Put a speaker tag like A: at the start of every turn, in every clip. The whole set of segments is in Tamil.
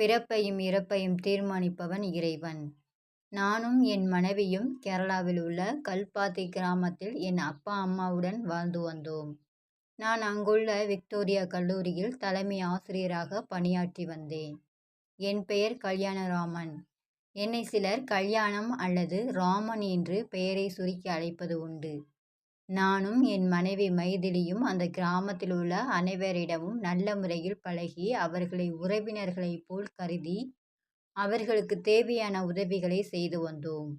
A: பிறப்பையும் இறப்பையும் தீர்மானிப்பவன் இறைவன். நானும் என் மனைவியும் கேரளாவில் உள்ள கல்பாத்தி கிராமத்தில் என் அப்பா அம்மாவுடன் வாழ்ந்து வந்தோம். நான் அங்குள்ள விக்டோரியா கல்லூரியில் தலைமை ஆசிரியராக பணியாற்றி வந்தேன். என் பெயர் கல்யாணராமன். என்னை சிலர் கல்யாணம் அல்லது ராமன் என்று பெயரை சுருக்கி அழைப்பது உண்டு. நானும் என் மனைவி மைதிலியும் அந்த கிராமத்தில் உள்ள அனைவரிடமும் நல்ல முறையில் பழகி அவர்களை உறவினர்களைப் போல் கருதி அவர்களுக்கு தேவையான உதவிகளை செய்து வந்தோம்.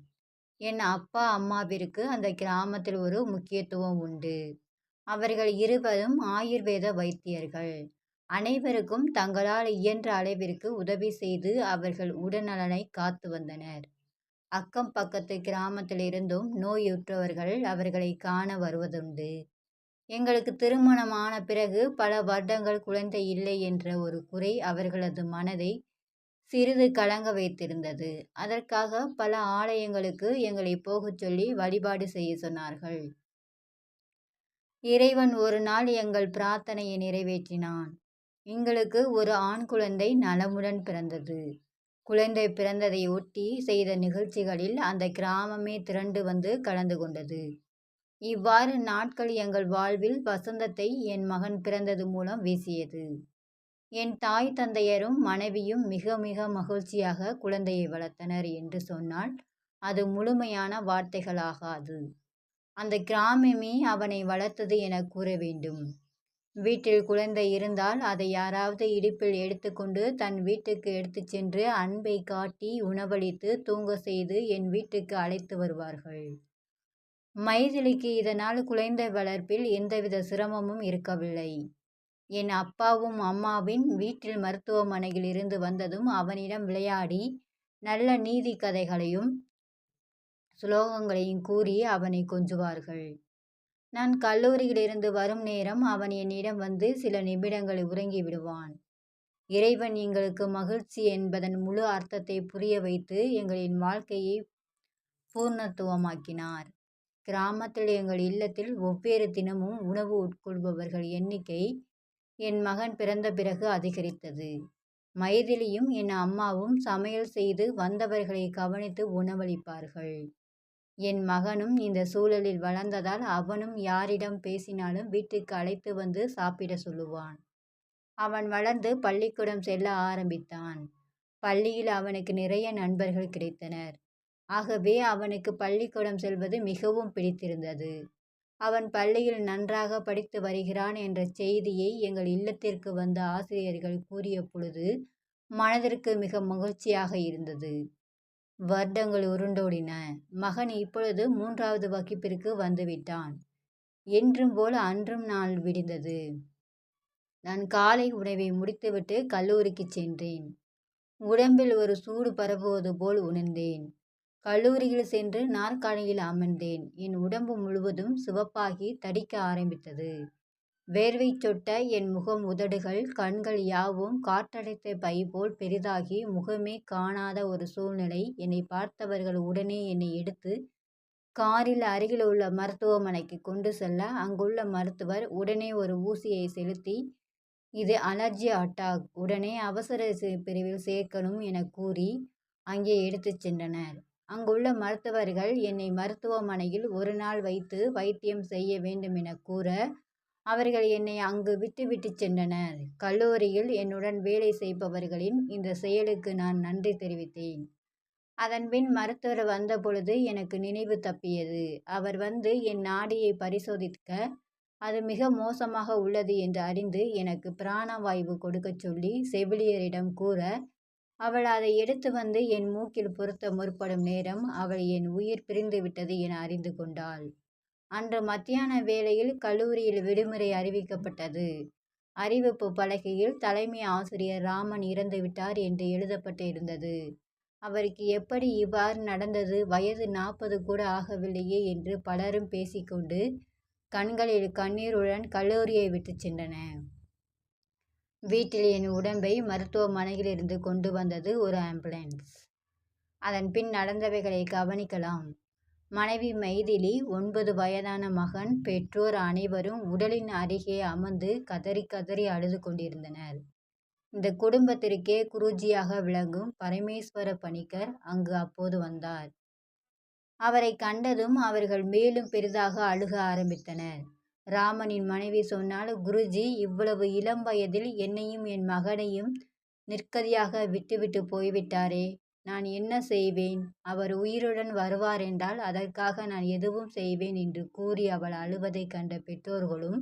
A: என் அப்பா அம்மாவிற்கு அந்த கிராமத்தில் ஒரு முக்கியத்துவம் உண்டு. அவர்கள் இருவரும் ஆயுர்வேத வைத்தியர்கள். அனைவருக்கும் தங்களால் இயன்ற அளவிற்கு உதவி செய்து அவர்கள் உடல்நலனை காத்து வந்தனர். அக்கம் பக்கத்து கிராமத்திலிருந்தும் நோயுற்றவர்கள் அவர்களை காண வருவதுண்டு. எங்களுக்கு திருமணம் ஆன பிறகு பல வருடங்கள் குழந்தை இல்லை என்ற ஒரு குறை அவர்களது மனதை சிறிது கலங்க வைத்திருந்தது. அதற்காக பல ஆலயங்களுக்கு எங்களை போகச் சொல்லி வழிபாடு செய்யச் சொன்னார்கள். இறைவன் ஒரு நாள் எங்கள் பிரார்த்தனையை நிறைவேற்றினான். எங்களுக்கு ஒரு ஆண் குழந்தை நலமுடன் பிறந்தது. குழந்தை பிறந்ததை ஒட்டி செய்த நிகழ்ச்சிகளில் அந்த கிராமமே திரண்டு வந்து கலந்து கொண்டது. இவ்வாறு நாட்கள் எங்கள் வாழ்வில் வசந்தத்தை என் மகன் பிறந்தது மூலம் வீசியது. என் தாய் தந்தையரும் மனைவியும் மிக மிக மகிழ்ச்சியாக குழந்தையை வளர்த்தனர் என்று சொன்னால் அது முழுமையான வார்த்தைகளாகாது. அந்த கிராமமே அவனை வளர்த்தது என கூற வேண்டும். வீட்டில் குழந்தை இருந்தால் அதை யாராவது இடுப்பில் எடுத்துக்கொண்டு தன் வீட்டுக்கு எடுத்துச் சென்று அன்பைக் காட்டி உணவளித்து தூங்க செய்து என் வீட்டுக்கு அழைத்து வருவார்கள். மைதிலிக்கு இதனால் குழந்தை வளர்ப்பில் எந்தவித சிரமமும் இருக்கவில்லை. என் அப்பாவும் அம்மாவின் வீட்டில் மருத்துவமனையில் இருந்து வந்ததும் அவனிடம் விளையாடி நல்ல நீதி கதைகளையும் சுலோகங்களையும் கூறி அவனைக் கொஞ்சுவார்கள். நான் கல்லூரியிலிருந்து வரும் நேரம் அவன் என்னிடம் வந்து சில நிமிடங்கள் உறங்கி விடுவான். இறைவன் எங்களுக்கு மகிழ்ச்சி என்பதன் முழு அர்த்தத்தை புரிய வைத்து எங்களின் வாழ்க்கையை பூர்ணத்துவமாக்கினார். கிராமத்தில் எங்கள் இல்லத்தில் ஒவ்வொரு தினமும் உணவு உட்கொள்பவர்கள் எண்ணிக்கை என் மகன் பிறந்த பிறகு அதிகரித்தது. மைதிலியும் என் அம்மாவும் சமையல் செய்து வந்தவர்களை கவனித்து உணவளிப்பார்கள். என் மகனும் இந்த சூழலில் வளர்ந்ததால் அவனும் யாரிடம் பேசினாலும் வீட்டுக்கு அழைத்து வந்து சாப்பிட சொல்லுவான். அவன் வளர்ந்து பள்ளிக்கூடம் செல்ல ஆரம்பித்தான். பள்ளியில் அவனுக்கு நிறைய நண்பர்கள் கிடைத்தனர். ஆகவே அவனுக்கு பள்ளிக்கூடம் செல்வது மிகவும் பிடித்திருந்தது. அவன் பள்ளியில் நன்றாக படித்து வருகிறான் என்ற செய்தியை எங்கள் இல்லத்திற்கு வந்த ஆசிரியர்கள் கூறிய பொழுது மனதிற்கு மிக மகிழ்ச்சியாக இருந்தது. வருடங்கள் உருண்டோடின. மகன் இப்பொழுது மூன்றாவது வகுப்பிற்கு வந்துவிட்டான். என்றும் போல் அன்றும் நாள் விடிந்தது. நான் காலை உணவை முடித்துவிட்டு கல்லூரிக்குச் சென்றேன். உடம்பில் ஒரு சூடு பரவுவது போல் உணர்ந்தேன். கல்லூரியில் சென்று நாற்காலியில் அமர்ந்தேன். என் உடம்பு முழுவதும் சிவப்பாகி தடிக்க ஆரம்பித்தது. வேர்வை சொட்ட என் முகம் உதடுகள் கண்கள் யாவும் காற்றடைத்த பை போல் பெரிதாகி முகமே காணாத ஒரு சூழ்நிலை. என்னை பார்த்தவர்கள் உடனே என்னை எடுத்து காரில் அருகில் உள்ள மருத்துவமனைக்கு கொண்டு செல்ல. அங்குள்ள மருத்துவர் உடனே ஒரு ஊசியை செலுத்தி இது அலர்ஜி அட்டாக் உடனே அவசர பிரிவில் சேர்க்கணும் என கூறி அங்கே எடுத்துச் சென்றனர். அங்குள்ள மருத்துவர்கள் என்னை மருத்துவமனையில் ஒரு நாள் வைத்து வைத்தியம் செய்ய வேண்டும் என கூற அவர்கள் என்னை அங்கு விட்டுவிட்டு சென்றனர். கல்லூரியில் என்னுடன் வேலை செய்பவர்களின் இந்த செயலுக்கு நான் நன்றி தெரிவித்தேன். அதன்பின் மருத்துவர் வந்தபொழுது எனக்கு நினைவு தப்பியது. அவர் வந்து என் நாடியை பரிசோதிக்க அது மிக மோசமாக உள்ளது என்று அறிந்து எனக்கு பிராணவாயு கொடுக்கச் சொல்லி செவிலியரிடம் கூற அவள் அதை எடுத்து வந்து என் மூக்கில் பொருத்த முற்படும் நேரம் அவள் என் உயிர் பிரிந்துவிட்டது என அறிந்து கொண்டாள். அன்று மத்தியான வேளையில் கல்லூரியில் விடுமுறை அறிவிக்கப்பட்டது. அறிவிப்பு பலகையில் தலைமை ஆசிரியர் ராமன் இறந்துவிட்டார் என்று எழுதப்பட்டு இருந்தது அவருக்கு எப்படி இவ்வாறு நடந்தது வயது நாற்பது கூட ஆகவில்லையே என்று பலரும் பேசிக்கொண்டு கண்களில் கண்ணீருடன் கல்லூரியை விட்டுச் சென்றன வீட்டில் என் உடம்பை மருத்துவமனையிலிருந்து கொண்டு வந்தது ஒரு ஆம்புலன்ஸ். அதன் பின் நடந்தவைகளை கவனிக்கலாம். மனைவி மைதிலி ஒன்பது வயதான மகன் பெற்றோர் அனைவரும் உடலின் அருகே அமர்ந்து கதறி கதறி அழுது கொண்டிருந்தனர். இந்த குடும்பத்திற்கே குருஜியாக விளங்கும் பரமேஸ்வர பணிக்கர் அங்கு அப்போது வந்தார். அவரை கண்டதும் அவர்கள் மேலும் பெரிதாக அழுக ஆரம்பித்தனர். ராமனின் மனைவி சொன்னால் குருஜி இவ்வளவு இளம் வயதில் என்னையும் என் மகனையும் நிற்கதியாக விட்டுவிட்டு போய்விட்டாரே. நான் என்ன செய்வேன்? அவர் உயிருடன் வருவார் என்றால் அதற்காக நான் எதுவும் செய்வேன் என்று கூறி அவள் அழுவதைக் கண்ட பெற்றோர்களும்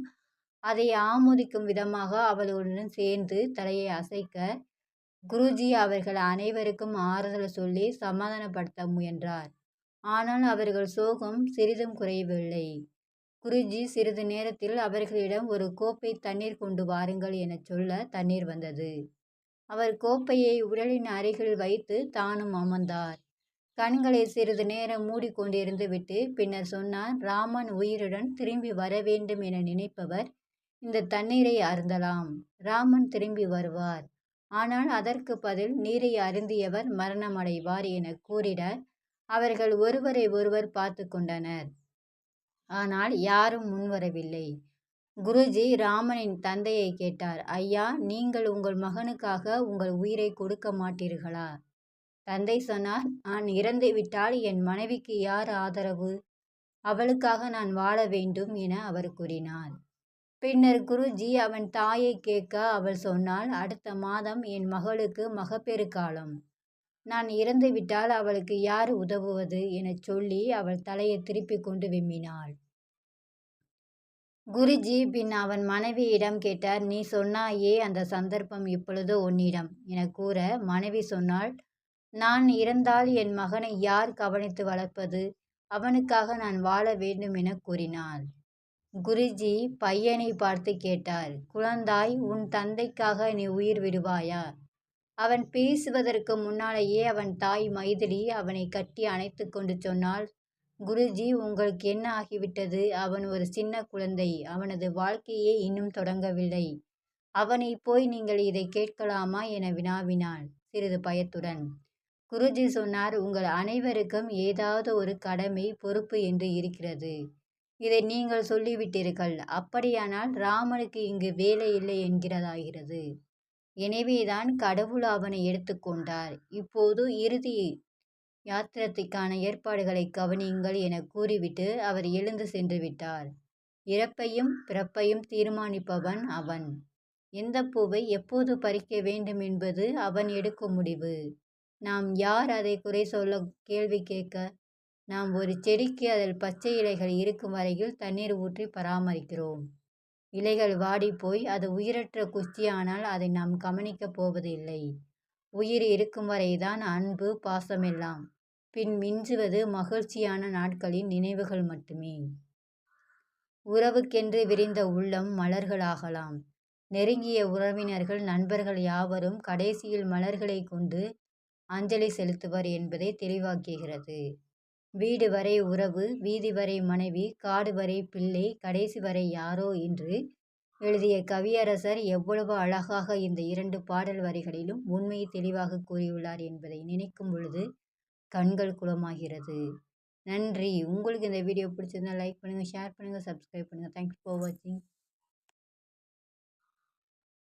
A: அதை ஆமோதிக்கும் விதமாக அவளுடன் சேர்ந்து தலையை அசைக்க குருஜி அவர்கள் அனைவருக்கும் ஆறுதல் சொல்லி சமாதானப்படுத்த முயன்றார். ஆனால் அவர்கள் சோகம் சிறிதும் குறையவில்லை. குருஜி சிறிது நேரத்தில் அவர்களிடம் ஒரு கோப்பை தண்ணீர் கொண்டு வாருங்கள் எனச் சொல்ல தண்ணீர் வந்தது. அவர் கோப்பையை உடலின் அருகில் வைத்து தானும் அமர்ந்தார். கண்களை சிறிது நேரம் மூடிக்கொண்டிருந்து விட்டு பின்னர் சொன்னார் ராமன் உயிருடன் திரும்பி வர வேண்டும் என நினைப்பவர் இந்த தண்ணீரை அருந்தலாம். ராமன் திரும்பி வருவார். ஆனால் அதற்கு பதில் நீரை அருந்தியவர் மரணமடைவார் என கூறிட அவர்கள் ஒருவரை ஒருவர் பார்த்து கொண்டனர். ஆனால் யாரும் முன்வரவில்லை. குருஜி ராமனின் தந்தையை கேட்டார் ஐயா நீங்கள் உங்கள் மகனுக்காக உங்கள் உயிரை கொடுக்க மாட்டீர்களா? தந்தை சொன்னார் நான் இறந்து விட்டால் என் மனைவிக்கு யார் ஆதரவு? அவளுக்காக நான் வாழ வேண்டும் என அவர் கூறினார். பின்னர் குருஜி அவன் தாயை கேட்க அவள் சொன்னால் அடுத்த மாதம் என் மகளுக்கு மகப்பேறு காலம் நான் இறந்துவிட்டால் அவளுக்கு யார் உதவுவது? எனச் சொல்லி அவள் தலையை திருப்பிக் கொண்டு விம்மினாள். குருஜி பின் அவன் மனைவியிடம் கேட்டார் நீ சொன்னாயே அந்த சந்தர்ப்பம் இப்பொழுது உன்னிடம். என கூற மனைவி சொன்னாள் நான் இறந்தால் என் மகனை யார் கவனித்து வளர்ப்பது? அவனுக்காக நான் வாழ வேண்டும் என கூறினாள். குருஜி பையனை பார்த்து கேட்டார் குழந்தாய் உன் தந்தைக்காக நீ உயிர் விடுவாயா? அவன் பேசுவதற்கு முன்னாலேயே அவன் தாய் மைதிலி அவனை கட்டி அணைத்து கொண்டு சொன்னாள் குருஜி உங்களுக்கு என்ன ஆகிவிட்டது? அவன் ஒரு சின்ன குழந்தை அவனது வாழ்க்கையே இன்னும் தொடங்கவில்லை. அவனை போய் நீங்கள் இதை கேட்கலாமா? என வினாவினாள் சிறிது பயத்துடன். குருஜி சொன்னார் உங்கள் அனைவருக்கும் ஏதாவது ஒரு கடமை பொறுப்பு என்று இருக்கிறது. இதை நீங்கள் சொல்லிவிட்டீர்கள். அப்படியானால் ராமனுக்கு இங்கு வேலை இல்லை என்கிறதாகிறது. எனவேதான் கடவுள் அவனை எடுத்துக்கொண்டார் இப்போது இறுதி யாத்திரத்திற்கான ஏற்பாடுகளை கவனியுங்கள் என கூறிவிட்டு அவர் எழுந்து சென்று விட்டார். இறப்பையும் பிறப்பையும் தீர்மானிப்பவன் அவன். எந்த பூவை எப்போது பறிக்க வேண்டும் என்பது அவன் எடுக்கும் முடிவு. நாம் யார் அதை குறை சொல்ல கேள்வி கேட்க? நாம் ஒரு செடிக்கு அதில் பச்சை இலைகள் இருக்கும் வரையில் தண்ணீர் ஊற்றி பராமரிக்கிறோம். இலைகள் வாடிப்போய் அது உயிரற்ற குச்சியானால் அதை நாம் கவனிக்கப் போவதில்லை. உயிர் இருக்கும் வரைதான் அன்பு பாசமெல்லாம். பின் மிஞ்சுவது மகிழ்ச்சியான நாட்களின் நினைவுகள் மட்டுமே. உறவுக்கென்று விரிந்த உள்ளம் மலர்களாகலாம். நெருங்கிய உறவினர்கள் நண்பர்கள் யாவரும் கடைசியில் மலர்களை கொண்டு அஞ்சலி செலுத்துவர் என்பதை தெளிவாக்குகிறது. வீடு வரை உறவு வீதி வரை மனைவி காடு வரை பிள்ளை கடைசி வரை யாரோ என்று எழுதிய கவியரசர் எவ்வளவு அழகாக இந்த இரண்டு பாடல் வரிகளிலும் உண்மையை தெளிவாக கூறியுள்ளார் என்பதை நினைக்கும் பொழுது கண்கள் குளமாகிறது. நன்றி. உங்களுக்கு இந்த வீடியோ பிடிச்சிருந்தா லைக் பண்ணுங்கள் ஷேர் பண்ணுங்கள் சப்ஸ்கிரைப் பண்ணுங்கள் தேங்க்ஸ் ஃபார் வாட்சிங்